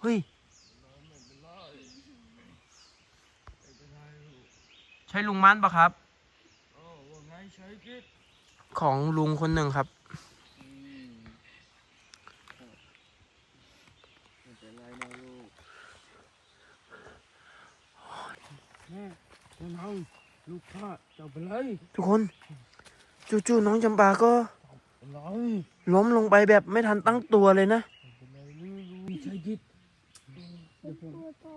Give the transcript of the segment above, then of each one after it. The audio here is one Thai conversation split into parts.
เฮ้ยไม่เป็นไรไม่เป็นไรลูกใช่ลุงมันปะครับเอ้าว่าไงใช้กิจของลุงคนหนึ่งครับอืมไม่เป็นไรนะลูกแม่เจ้านางลูกข้าเจ้าเป็นไรทุกคน จู่ๆน้องจำปาก็เป็นไรล้มลงไปแบบไม่ทันตั้งตัวเลยนะไม่เป็นไรลูกลูกใช้กิจ เดี๋ยวผมตัวโต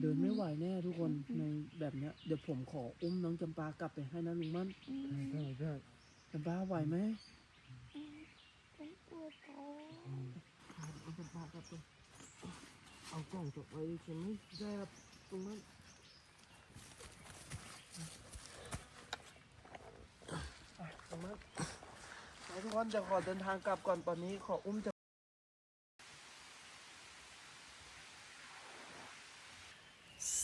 เดินไม่ไหวแน่ทุกคนในแบบเนี้ย เดี๋ยวผมขออุ้มน้องจำปากลับไปให้นะลุงมันได้ได้จำปาไหวไหมเป็นตัวโตเอาจะพากลับไปเอากล้องจบไว้ใช่ไหมได้ครับตรงนั้นตรงนั้นไปทุกคนเดี๋ยวขอเดินทางกลับก่อนตอนนี้ขออุ้มจะ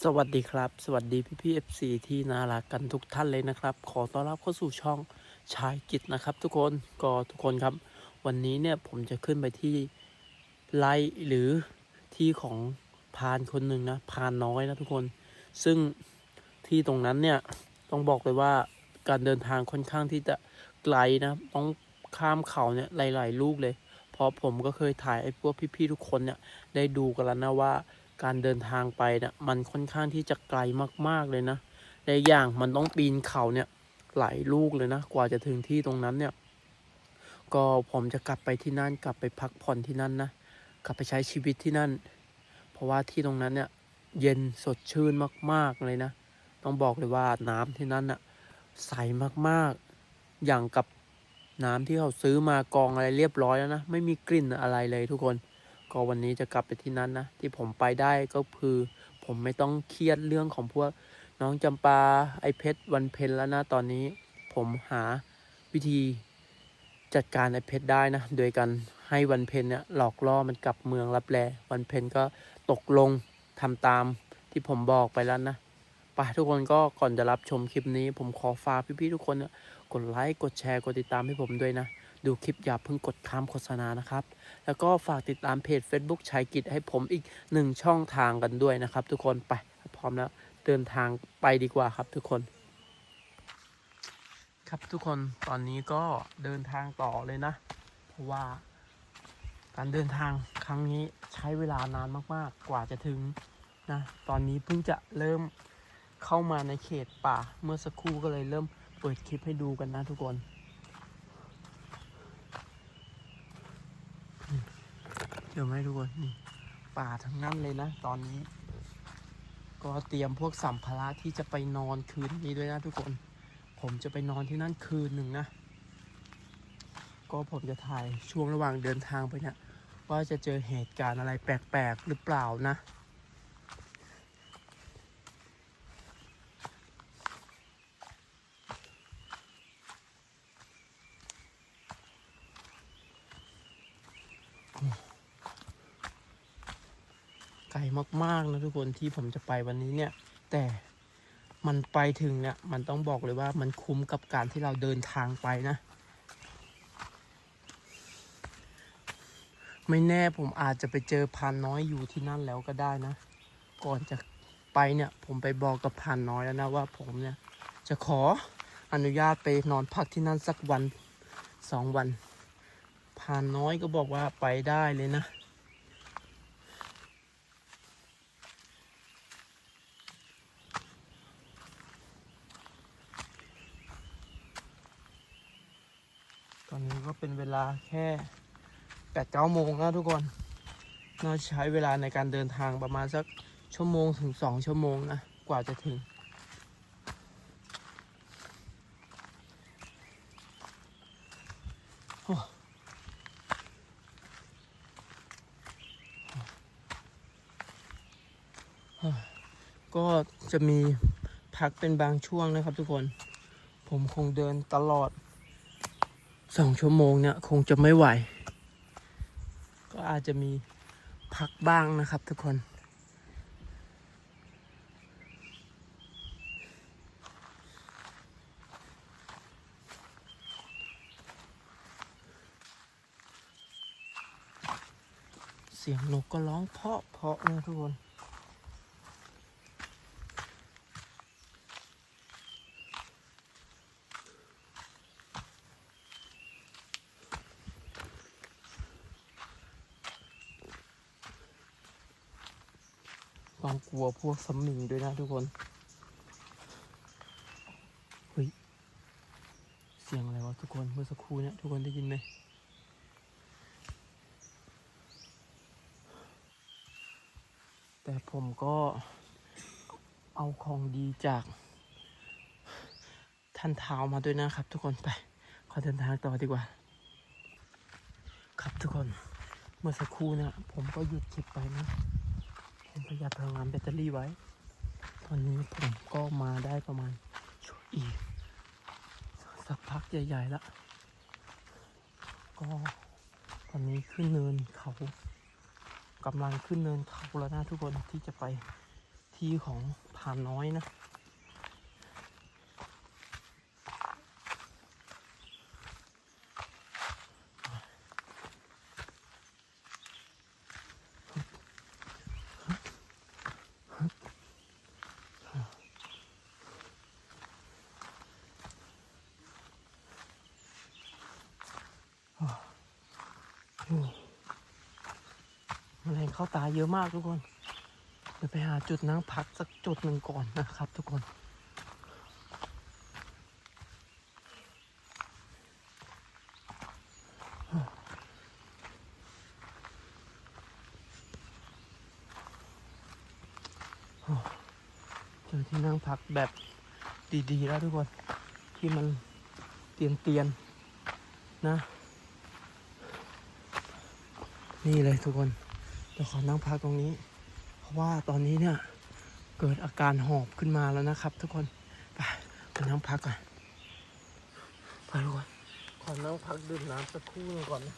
สวัสดีครับ สวัสดีพี่พี่เอฟซีที่น่ารักกันทุกท่านเลยนะครับ ขอต้อนรับเข้าสู่ช่องชายกิจนะครับ ทุกคนก็ทุกคนครับ วันนี้เนี่ยผมจะขึ้นไปที่ไร่หรือที่ของพานคนหนึ่งนะพานน้อยนะทุกคน ซึ่งที่ตรงนั้นเนี่ยต้องบอกเลยว่าการเดินทางค่อนข้างที่จะไกลนะต้องข้ามเขาเนี่ยหลาย ๆ ลูกเลย เพราะผมก็เคยถ่ายไอ้พวกพี่ๆทุกคนเนี่ยได้ดูกันแล้วนะว่า การเดินทางไปเนี่ยมันค่อนข้างที่จะไกลมาก ๆเลยนะในอย่างมันต้องปีนเขาเนี่ยหลายลูกเลยนะ กว่าจะถึงที่ตรงนั้นเนี่ย ก็ผมจะกลับไปที่นั่นกลับไปพักผ่อนที่นั่นนะกลับไปใช้ชีวิตที่นั่น เพราะว่าที่ตรงนั้นเนี่ยเย็นสดชื่นมาก ๆเลยนะ ต้องบอกเลยว่าน้ำที่นั่นน่ะใสมากๆ อย่างกับน้ำที่เขาซื้อมากองอะไรเรียบร้อยแล้วนะ ไม่มีกลิ่นอะไรเลยทุกคน ก็วันนี้จะกลับไปที่นั่นนะ ที่ผมไปได้ก็คือ ผมไม่ต้องเครียดเรื่องของพวกน้องจำปาไอเพชรวันเพ็ญแล้วนะตอนนี้ ผมหาวิธีจัดการไอเพชรได้นะ โดยการให้วันเพ็ญเนี่ยหลอกล่อมันกลับเมืองรับแลวันเพ็ญก็ตกลงทำตามที่ผมบอกไปแล้วนะไปทุกคนก็ก่อนจะรับชมคลิปนี้ ผมขอฝากพี่ๆทุกคนนะกดไลค์กดแชร์กดติดตามให้ผมด้วยนะ ดูคลิปอย่าเพิ่งกดข้ามโฆษณานะครับ แล้วก็ฝากติดตามเพจ Facebook ชายกิจให้ผมอีกหนึ่งช่องทางกันด้วยนะครับ ทุกคนไปพร้อมแล้วเดินทางไปดีกว่าครับทุกคน ครับทุกคนตอนนี้ก็เดินทางต่อเลยนะ เพราะว่าการเดินทางครั้งนี้ใช้เวลานานมากๆ กว่าจะถึงนะตอนนี้เพิ่งจะเริ่มเข้ามาในเขตป่าเมื่อสักครู่ก็เลยเริ่มเปิดคลิปให้ดูกันนะทุกคน ดี๋ยวไม่ทุกคนนี่ป่าทั้งนั้นเลยนะ ตอนนี้ ก็เตรียมพวกสัมภาระที่จะไปนอนคืนนี้ด้วยนะทุกคน ผมจะไปนอนที่นั่นคืนหนึ่งนะ ก็ผมจะถ่ายช่วงระหว่างเดินทางไปเนี่ยว่าจะเจอเหตุการณ์อะไรแปลกๆหรือเปล่านะ มากๆนะทุกคนที่ผมจะไปวันนี้เนี่ย แต่มันไปถึงเนี่ยมันต้องบอกเลยว่ามันคุ้มกับการที่เราเดินทางไปนะ ไม่แน่ผมอาจจะไปเจอพรานน้อยอยู่ที่นั่นแล้วก็ได้นะ ก่อนจะไปเนี่ยผมไปบอกกับพรานน้อยแล้วนะว่าผมเนี่ยจะขออนุญาตไปนอนพักที่นั่นสักวันสองวันพานน้อยก็บอกว่าไปได้เลยนะ ตอนนี้ก็เป็นเว ลาแค่แปดเก้าโมงนะทุกคนน่าใช้เวลาในการเดินทางประมาณสักชั่วโมงถึงสองชั่วโมงนะ กว่าจะถึง โอ้ก็จะมีพักเป็นบางช่วงนะครับทุกคน ผมคงเดินตลอด สองชั่วโมงเนี่ยคงจะไม่ไหว ก็อาจจะมีพักบ้างนะครับทุกคน เสียงนกก็ร้องเพาะเพาะนะทุกคน ต้องกลัวพวกสมิงด้วยนะทุกคน เฮ้ย เสียงอะไรวะทุกคน เมื่อสักครู่เนี่ยทุกคนได้ยินไหมแต่ผมก็เอาของดีจาก ท่านเท้ามาด้วยนะครับ ทุกคนไป ขอเดินทางต่อดีกว่า ครับทุกคน เมื่อสักครู่เนี่ยผมก็หยุดคลิปไปนะ ผมประหยัดพลังงานแบตเตอรี่ไว้ ตอนนี้ผมก็มาได้ประมาณชั่วอีก สักพักใหญ่ๆแล้วก็ตอนนี้ขึ้นเนินเขากำลังขึ้นเนินเขาแล้วนะทุกคนที่จะไปที่ของผาน้อยนะ เข้าตาเยอะมากทุกคน เดี๋ยวไปหาจุดนั่งพักสักจุดหนึ่งก่อนนะครับทุกคนเจอที่นั่งพักแบบดีๆแล้วทุกคน ที่มันเตียนเตียนๆนะ นี่เลยทุกคน เดี๋ยวขอนั่งพักตรงนี้ เพราะว่าตอนนี้เนี่ยเกิดอาการหอบขึ้นมาแล้วนะครับ ทุกคนไปไปนั่งพักก่อนไปทุกคนขอนั่งพักดื่มน้ำสักครู่นึงก่อนนะ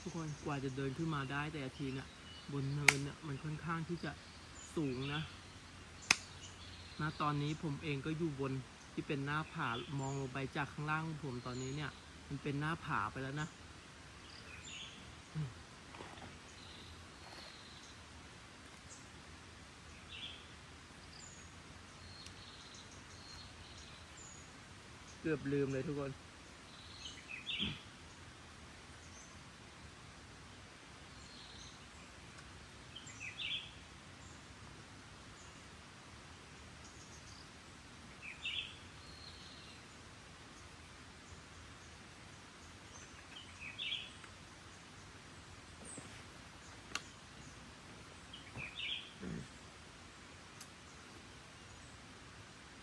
ทุกคนกว่าจะเดินขึ้นมาได้แต่ละทีนี่ยบนเนินเนี่ยมันค่อนข้างที่จะ สูงนะณตอนนี้ผมเองก็อยู่บนที่เป็นหน้าผามองลงไปจากข้างล่างผมตอนนี้เนี่ย มันเป็นหน้าผาไปแล้วนะเกือบลืมเลยทุกคน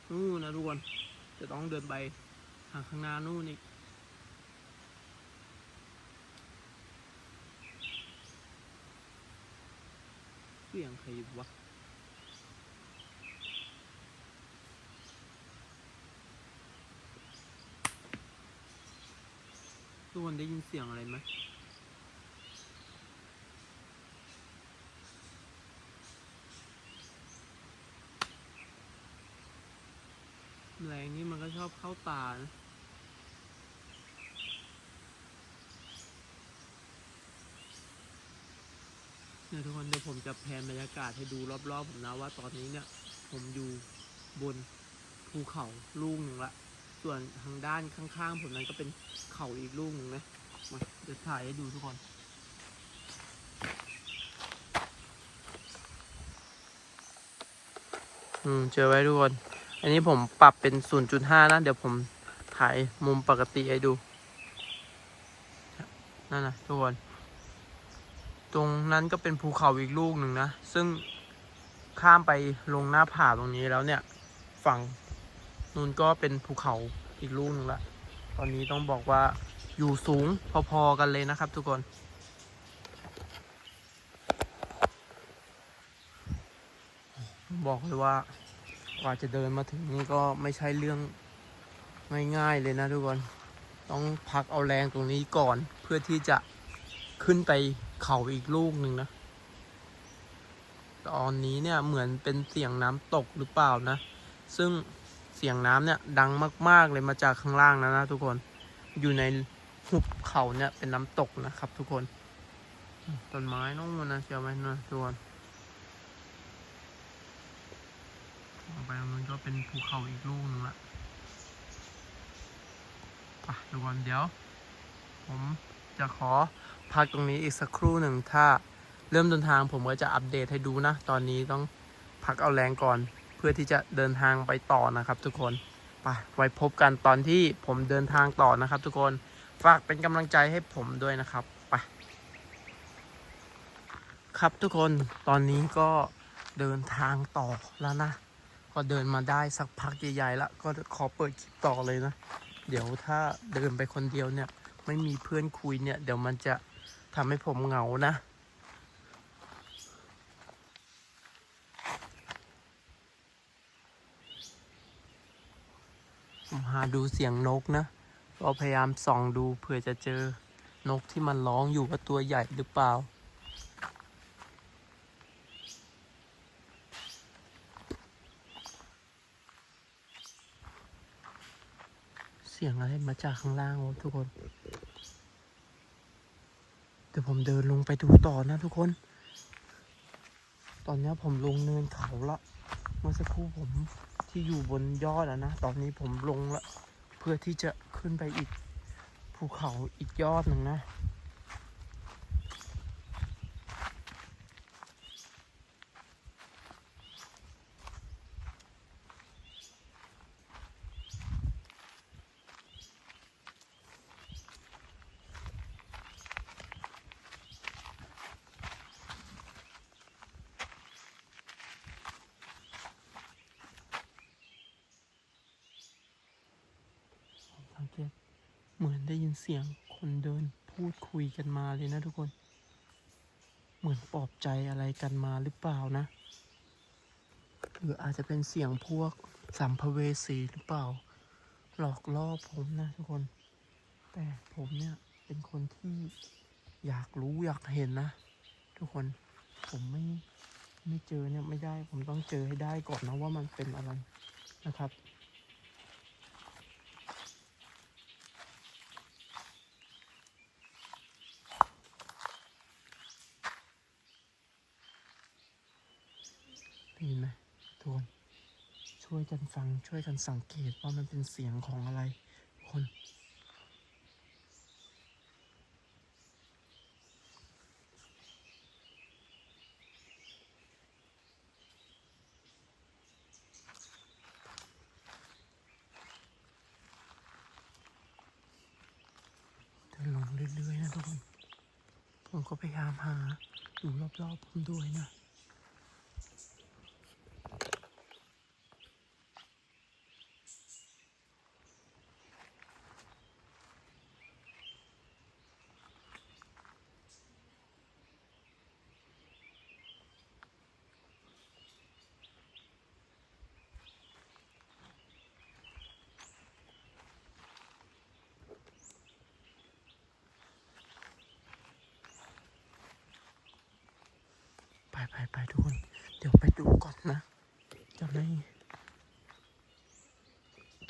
นู่นนะทุกคนจะต้องเดินไปทางข้างหน้านู่นอีกเสียงใครวะทุกคนได้ยินเสียงอะไรไหม แรงนี่มันก็ ชอบเข้าตานะเนี่ยทุกคนเดี๋ยวผมจะแพนบรรยากาศให้ดูรอบๆผมนะว่าตอนนี้เนี่ย ผมอยู่บนภูเขาลูกหนึ่งละ ส่วนทางด้านข้างๆผมนั้นก็เป็นเขาอีกลูกหนึ่งนะมาเดี๋ยวถ่ายให้ดูทุกคนอืมเจอไว้ทุกคน อันนี้ผมปรับเป็น 0.5 นะ เดี๋ยวผมถ่ายมุมปกติให้ดู นั่นนะทุกคน ตรงนั้นก็เป็นภูเขาอีกลูกหนึ่งนะ ซึ่งข้ามไปลงหน้าผาตรงนี้แล้วเนี่ย ฝั่งนู้นก็เป็นภูเขาอีกลูกหนึ่งละ ตอนนี้ต้องบอกว่าอยู่สูงพอๆกันเลยนะครับทุกคนบอกเลยว่า กว่าจะเดินมาถึงนี่ก็ไม่ใช่เรื่องง่ายๆเลยนะทุกคน ต้องพักเอาแรงตรงนี้ก่อน เพื่อที่จะขึ้นไปเขาอีกลูกหนึ่งนะ ตอนนี้เนี่ยเหมือนเป็นเสียงน้ำตกหรือเปล่านะ ซึ่งเสียงน้ำเนี่ยดังมาก ๆเลยมาจากข้างล่างนะนะทุกคน อยู่ในหุบเขาเนี่ยเป็นน้ำตกนะครับ ทุกคน ต้นไม้น้องมันนะเชียวไหมนะทุกคน ออกไปมันก็เป็นภูเขาอีกลูกหนึงละไปทุกคนเดี๋ยว ผมจะขอพักตรงนี้อีกสักครู่หนึ่งถ้าเริ่มเดินทางผมก็จะอัปเดตให้ดูนะ ตอนนี้ต้องพักเอาแรงก่อน เพื่อที่จะเดินทางไปต่อนะครับทุกคนไปไว้พบกันตอนที่ผมเดินทางต่อนะครับ ทุกคนฝากเป็นกำลังใจให้ผมด้วยนะครับไปครับทุกคนตอนนี้ก็เดินทางต่อแล้วนะ ก็เดินมาได้สักพักใหญ่ๆแล้วก็ขอเปิดคลิปต่อเลยนะ เดี๋ยวถ้าเดินไปคนเดียวเนี่ย ไม่มีเพื่อนคุยเนี่ย เดี๋ยวมันจะทำให้ผมเหงานะผมหาดูเสียงนกนะ ก็พยายามส่องดูเผื่อจะเจอนกที่มันร้องอยู่ว่าตัวใหญ่หรือเปล่า สียงอะไรมาจากข้างล่างทุกคน เดี๋ยวผมเดินลงไปดูต่อนะทุกคน ตอนนี้ผมลงเนินเขาละเมื่อสักครู่ผมที่อยู่บนยอดอะนะ ตอนนี้ผมลงละ เพื่อที่จะขึ้นไปอีกภูเขาอีกยอดหนึ่งนะ สังเกตเหมือนได้ยินเสียงคนเดินพูดคุยกันมาเลยนะทุกคน เหมือนปลอบใจอะไรกันมาหรือเปล่านะ หรืออาจจะเป็นเสียงพวกสัมภเวสีหรือเปล่า หลอกล่อผมนะทุกคน แต่ผมเนี่ยเป็นคนที่อยากรู้อยากเห็นนะ ทุกคนผมไม่ไม่เจอเนี่ยไม่ได้ผมต้องเจอให้ได้ก่อนนะว่ามันเป็นอะไรนะครับ ได้ยินไหมทุกคนช่วยกันฟังช่วยกันสังเกตว่ามันเป็นเสียงของอะไรคนเดินลงเรื่อยๆนะทุกคน ผมก็พยายามหาอยู่รอบๆผมด้วยนะ ไปไปไปทุกคน เดี๋ยวไปดูก่อนนะจะไม่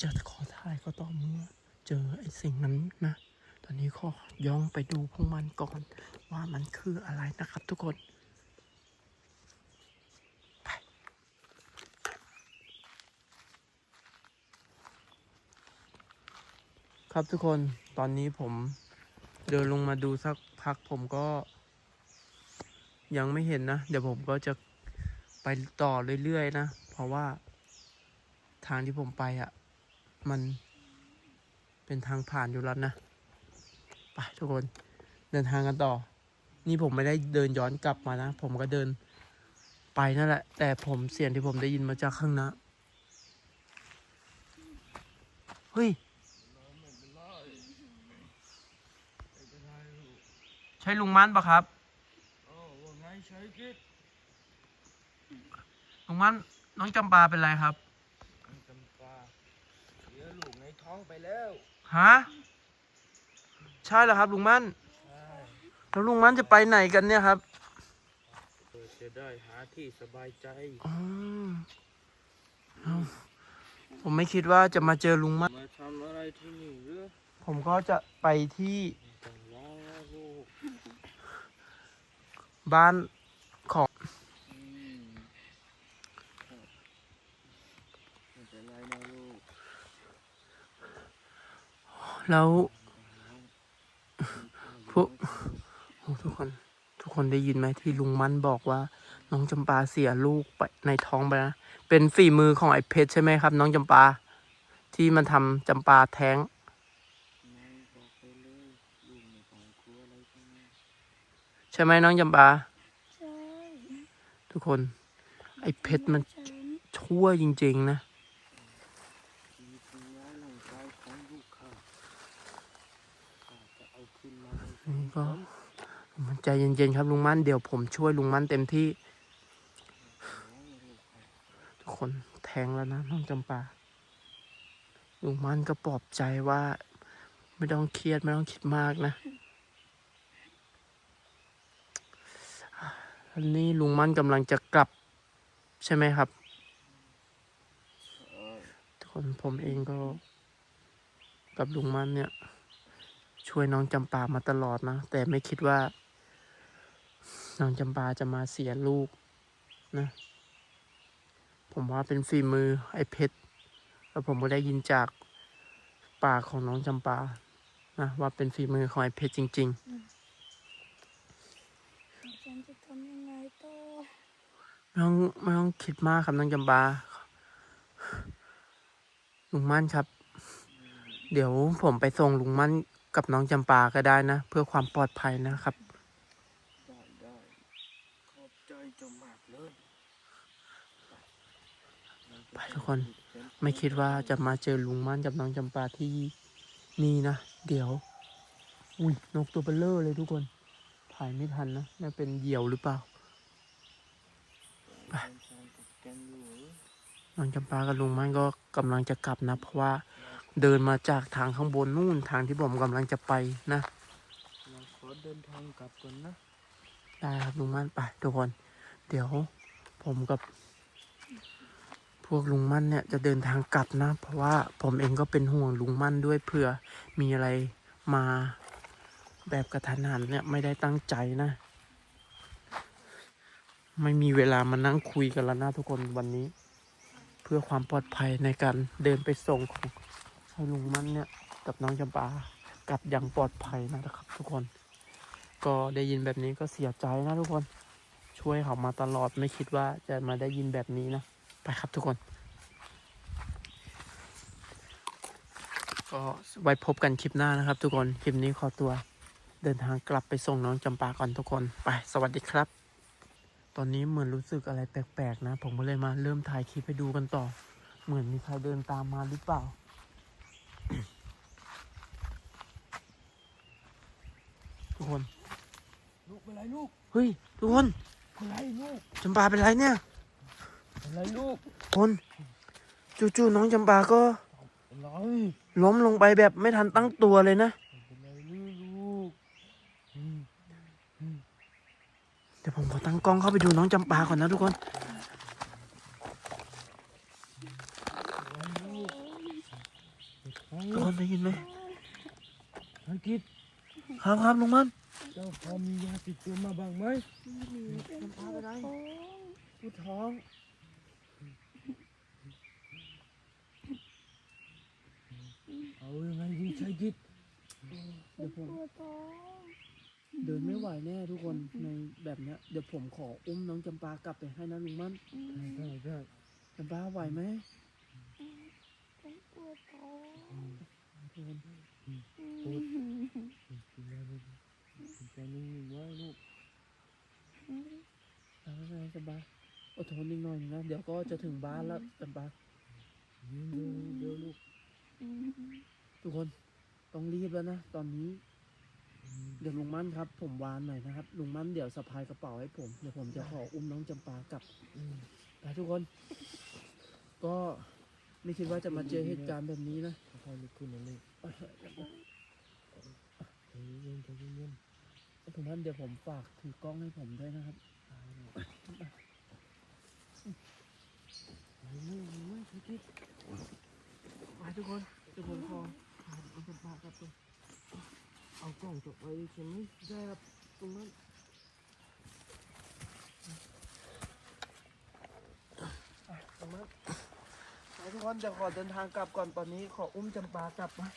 จะขอถ่ายก็ต่องเมื่อ เจอไอ้สิ่งนั้นนะ ตอนนี้ขอย่องไปดูพวกมันก่อน ว่ามันคืออะไรนะครับทุกคนไปครับทุกคนตอนนี้ผมเดินลงมาดูสักพักผมก็ ยังไม่เห็นนะ เดี๋ยวผมก็จะไปต่อเรื่อยๆนะ เพราะว่าทางที่ผมไปอะ่ะ มันเป็นทางผ่านอยู่แล้วนะ ไปทุกคนเดินทางกันต่อ นี่ผมไม่ได้เดินย้อนกลับมานะ ผมก็เดินไปนั่นแหละ แต่ผมเสียงที่ผมได้ยินมาจากข้างหน้าเฮ้ย ใช่ลุงมันปะครับ ว่าไงใช้กิจลุงมันน้องจำปาเป็นไรครับ จำปาเสียลูกในท้องไปแล้วฮะใช่เหรอครับ ลุงมันใช่แล้วลุงมันจะไปไหนกันเนี่ยครับเออแกจะได้หาที่สบายใจอ๋อเอาผมไม่คิดว่าจะมาเจอลุงมั่นมาทำอะไรที่นี่หรือผมก็จะไปที่ต้องร้องนะลูกบ้านของ อืมครับไม่ เป็นไรนะลูกแล้วพวกโอ้ทุกคน ทุกคนได้ยินไหมที่ลุงมั่นบอกว่า น้องจำปาเสียลูกไปในท้องไปนะเป็นฝีมือของไอ้เพชรใช่ไหมครับ น้องจำปา ที่มันทำจำปาแท้งไม่บอกไปเลยลูกไม่ต้องกลัวอะไรทั้งนั้น ใช่ไหมน้องจำปา ใช่ทุกคน ไอ้เพชรมัน ฉันชั่วจริง ๆ นะ ชีวิตทำร้ายร่างกายของลูกข้าข้าจะเอาคืนมาให้ อืม ก็ใจเย็นๆครับลุงมั่นเดี๋ยวผมช่วยลุงมั่นเต็มที่ ทุกคนแทงแล้วนะน้องจำปาลุงมั่นก็ปลอบใจว่า ไม่ต้องเครียดไม่ต้องคิดมากนะอันนี้ลุงมั่นกำลังจะกลับ ใช่ไหมครับ ทุกคนผมเองก็กับลุงมั่นเนี่ย ช่วยน้องจำปามาตลอดนะ แต่ไม่คิดว่า น้องจำปาจะมาเสียลูกนะ ผมว่าเป็นฝีมือไอ้เพชรแล้วผมก็ได้ยินจากปากของน้องจำปานะว่าเป็นฝีมือของไอ้เพชรจริงฉันจะทำยังไงต่อๆไม่ต้องไม่ต้องคิดมากครับน้องจำปาลุงมั่นครับ เดี๋ยวผมไปส่งลุงมั่น กับน้องจำปาก็ได้นะ เพื่อความปลอดภัยนะครับ ได้ได้ขอบใจเจามากเลยไปทุกคนไม่คิดว่าจะมาเจอลุงมั่นกับน้องจำปาที่นี่นะ เดี๋ยว อุ้ยนกตัวเบลเลอร์เลยทุกคน ถ่ายไม่ทันนะน่าเป็นเหยี่ยวหรือเปล่าไปน้องจำปากับลุงมั่นก็กำลังจะกลับนะ เพราะว่า เดินมาจากทางข้างบนนู่นทางที่ผมกำลังจะไปนะเราขอเดินทางกลับก่อนนะได้ครับลุงมั่นไปทุกคน เดี๋ยวผมกับ พวกลุงมั่นเนี่ยจะเดินทางกลับนะ เพราะว่าผมเองก็เป็นห่วงลุงมั่นด้วยเผื่อมีอะไรมาแบบกระทันหันเนี่ยไม่ได้ตั้งใจนะ ไม่มีเวลามานั่งคุยกันแล้วนะทุกคนวันนี้ เพื่อความปลอดภัยในการเดินไปส่งของ ให้ลุงมันเนี่ยกับน้องจำปากลับอย่างปลอดภัยนะครับ ทุกคน ก็ได้ยินแบบนี้ก็เสียใจนะทุกคน ช่วยเขามาตลอดไม่คิดว่าจะมาได้ยินแบบนี้นะ ไปครับทุกคน ก็ไว้พบกันคลิปหน้านะครับ ทุกคน คลิปนี้ขอตัว เดินทางกลับไปส่งน้องจำปาก่อนทุกคน ไปสวัสดีครับ ตอนนี้เหมือนรู้สึกอะไรแปลกๆนะ ผมก็เลยมาเริ่มถ่ายคลิปให้ดูกันต่อ เหมือนมีใครเดินตามมาหรือเปล่า ทุกคน ลูกเป็นไรลูกเฮ้ย ทุกคนเป็นไรลูกจำปาเป็นไรเนี่ย เป็นไรลูกคนจู่ๆน้องจำปาก็เป็นไรล้มลงไปแบบไม่ทันตั้งตัวเลยนะ เป็นไรลูกอืมเดี๋ยวผมขอตั้งกล้องเข้าไปดูน้องจำปาก่อนนะทุกคนทุกคนได้ยินไหมอังกฤษ ครับครับลุงมันเจ้าพอมียาติดตัวมาบ้างไหมเป็นปวดท้องผู้ท้องเอายังไงดีชายกิจเดี๋ยวผมปวดท้องเดินไม่ไหวแน่ทุกคนในแบบเนี้ยเดี๋ยวผมขออุ้มน้องจำปากลับไปให้นะลุงมั่นได้ได้จำปาไหวไหมฉันปวดท้อง ทุกคนกินยาเลยกินใจนิ่งๆไว้ลูกเอาไม่เป็นอดทนอีกหน่อยนะ เดี๋ยวก็จะถึงบ้านแล้วจำปายเร็วเร็วลูก ทุกคนต้องรีบแล้วนะ ตอนนี้เดี๋ยวลุงมั่นครับ ผมวานหน่อยนะครับลุงมั่นเดี๋ยวสะพายกระเป๋าให้ผมเดี๋ยวผมจะขออุ้มน้องจำปากลับไปทุกคน ก็ ไม่คิดว่าจะมาเจอเหตุการณ์แบบนี้นะค่อยๆลุกขึ้นนะลูกใจเย็นใจเย็นทุกท่านเดี๋ยวผมฝากถือกล้องให้ผมด้วยนะครับๆไม่ไม่ไม่คิดมาทุกคนทุกคนพอครับเอาจำปาครับตัวเอากล้องจบไว้ใช่ไหมได้ครับตรงนั้นตรงนั้น ทุกคนเดี๋ยวขอเดินทางกลับก่อนตอนนี้ขออุ้มจำปากลับนะ